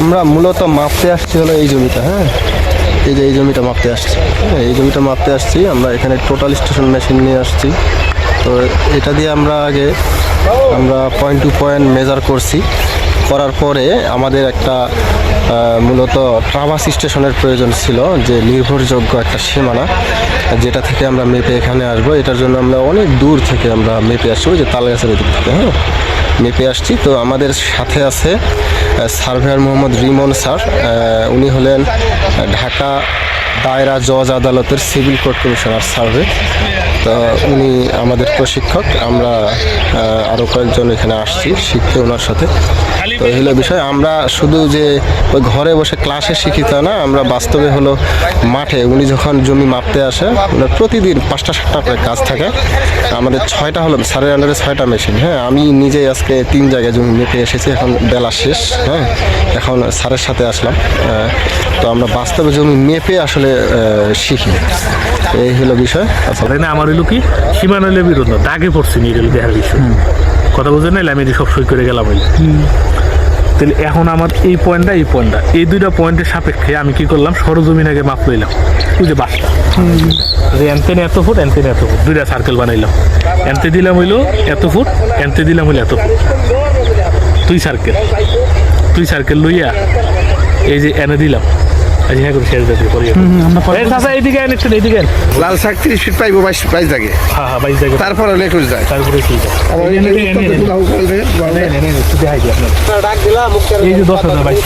আমরা মূলত মাপতে আসছি হলো এই জমিটা হ্যাঁ? এই যে এই জমিটা মাপতে আসছি হ্যাঁ এই জমিটা মাপতে আসছি। আমরা এখানে টোটাল স্টেশন মেশিন নিয়ে আসছি। তো এটা দিয়ে আমরা আগে আমরা পয়েন্ট টু পয়েন্ট মেজার করছি। করার পরে আমাদের একটা মূলত ট্রাভাস স্টেশনের প্রয়োজন ছিল যে নির্ভরযোগ্য একটা সীমানা, যেটা থেকে আমরা মেপে এখানে আসব। এটার জন্য আমরা অনেক দূর থেকে আমরা মেপে আসব যে তালগাছের দিক থেকে হ্যাঁ? মেপে আসছি। তো আমাদের সাথে আছে সার্ভেয়ার মোহাম্মদ রিমন স্যার। উনি হলেন ঢাকা দায়রা জজ আদালতের সিভিল কোর্ট কমিশনার সার্ভে। তো উনি আমাদের প্রশিক্ষক, আমরা আরও কয়েকজন এখানে আসছি শিখতে ওনার সাথে। তো এই হলো বিষয়। আমরা শুধু যে ওই ঘরে বসে ক্লাসে শিখি তা না, আমরা বাস্তবে হলো মাঠে উনি যখন জমি মাপতে আসে, ওনার প্রতিদিন পাঁচটা, সাতটা করে কাজ থাকে। আমাদের ছয়টা হলো, স্যারের আন্ডারে ছয়টা মেশিন হ্যাঁ আমি নিজেই আজকে তিন জায়গায় জমি মেপে এসেছি, এখন বেলা শেষ হ্যাঁ এখন স্যারের সাথে আসলাম তো আমরা বাস্তবে জমি মেপে আসলে শিখি। এই হলো বিষয়। আচ্ছা। তাই না? আমার হইল কি? সীমানা হইলে বিরোধ না দাগে পড়ছি নি রেল দেখার বিষয় কথা বুঝে নাইলে আমি সব সই করে গেলাম হইলে। তাহলে এখন আমার এই পয়েন্টটা এই পয়েন্টটা। এই দুইটা পয়েন্টের সাপেক্ষে আমি কি করলাম? সরজমিন আগে মাপ লইলাম। ওই যে বাসটা। যে এনতেন এত ফুট এনতেন এত ফুট। দুইটা সার্কেল বানাইলাম। এনতে দিলাম হইল এত ফুট এনতে দিলাম হইল এত ফুট। তুই সার্কেল তুই সার্কেল লইয়া এই যে এনে দিলাম। হ্যাঁ লাল শাক তিরিশ ফিট পাইবো বাইশ বাইশ জাগে। হ্যাঁ হ্যাঁ বাইশ জায়গা তারপরে একুশ যায়। তারপরে। এই যে দশ হাজার বাইশ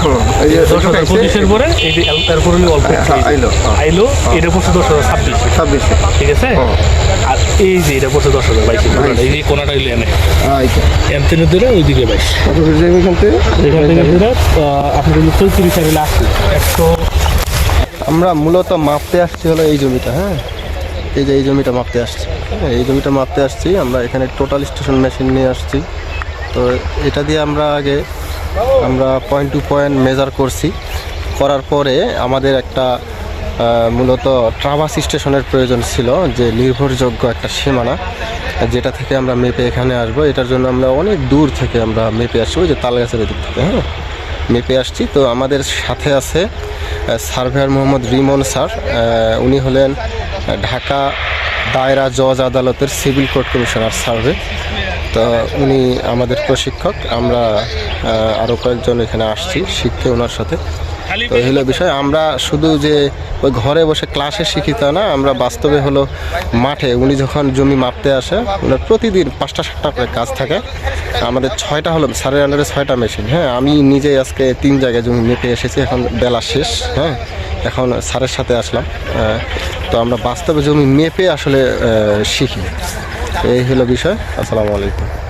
কেজি। এই যে দশ হাজার পঁচিশের পরে এই যে এল- এরপর হলো অল্প একটু এই যে। আইলো, হ্যাঁ। আইলো এটা পড়ছে দশ হাজার ছাব্বিশ। ছাব্বিশ। ঠিক আছে? আর এই যে এটা পড়ছে দশ হাজার বাইশ এই যে কোনাটা হইল এনে। এমতেনে ধরে ওইদিকে বাইশ। এখান থেকে? এখান থেকে ধরে আহ, আপনার হলো চৌত্রিশ আর হলো একশো আমরা মূলত মাপতে আসছি হলো এই জমিটা হ্যাঁ? এই যে এই জমিটা মাপতে আসছি হ্যাঁ? এই জমিটা মাপতে আসছি আমরা এখানে টোটাল স্টেশন মেশিন নিয়ে আসছি। তো এটা দিয়ে আমরা আগে আমরা পয়েন্ট টু পয়েন্ট মেজার করছি। করার পরে আমাদের একটা মূলত ট্রাভাস স্টেশনের প্রয়োজন ছিল যে নির্ভরযোগ্য একটা সীমানা, যেটা থেকে আমরা মেপে এখানে আসব। এটার জন্য আমরা অনেক দূর থেকে আমরা মেপে ওই যে তালগাছের দিক থেকে হ্যাঁ? মেপে আসছি। তো আমাদের সাথে আছে সার্ভেয়ার মোহাম্মদ রিমন স্যার। উনি হলেন ঢাকা দায়রা জজ আদালতের সিভিল কোর্ট কমিশনার সার্ভে। তো উনি আমাদের প্রশিক্ষক, আমরা আরও কয়েকজন এখানে আসছি শিখতে ওনার সাথে। তো হলো বিষয়, আমরা শুধু যে ওই ঘরে বসে ক্লাসে শিখি তা না, আমরা বাস্তবে হলো মাঠে উনি যখন জমি মাপতে আসে, ওনার প্রতিদিন পাঁচটা, সাতটা করে কাজ থাকে। আমাদের ছয়টা হলো, স্যারের আন্ডারে ছয়টা মেশিন হ্যাঁ আমি নিজেই আজকে তিন জায়গায় জমি মেপে এসেছি, এখন বেলা শেষ হ্যাঁ এখন স্যারের সাথে আসলাম তো আমরা বাস্তবে জমি মেপে আসলে শিখি। এই হলো বিষয়। আসসালামু আলাইকুম।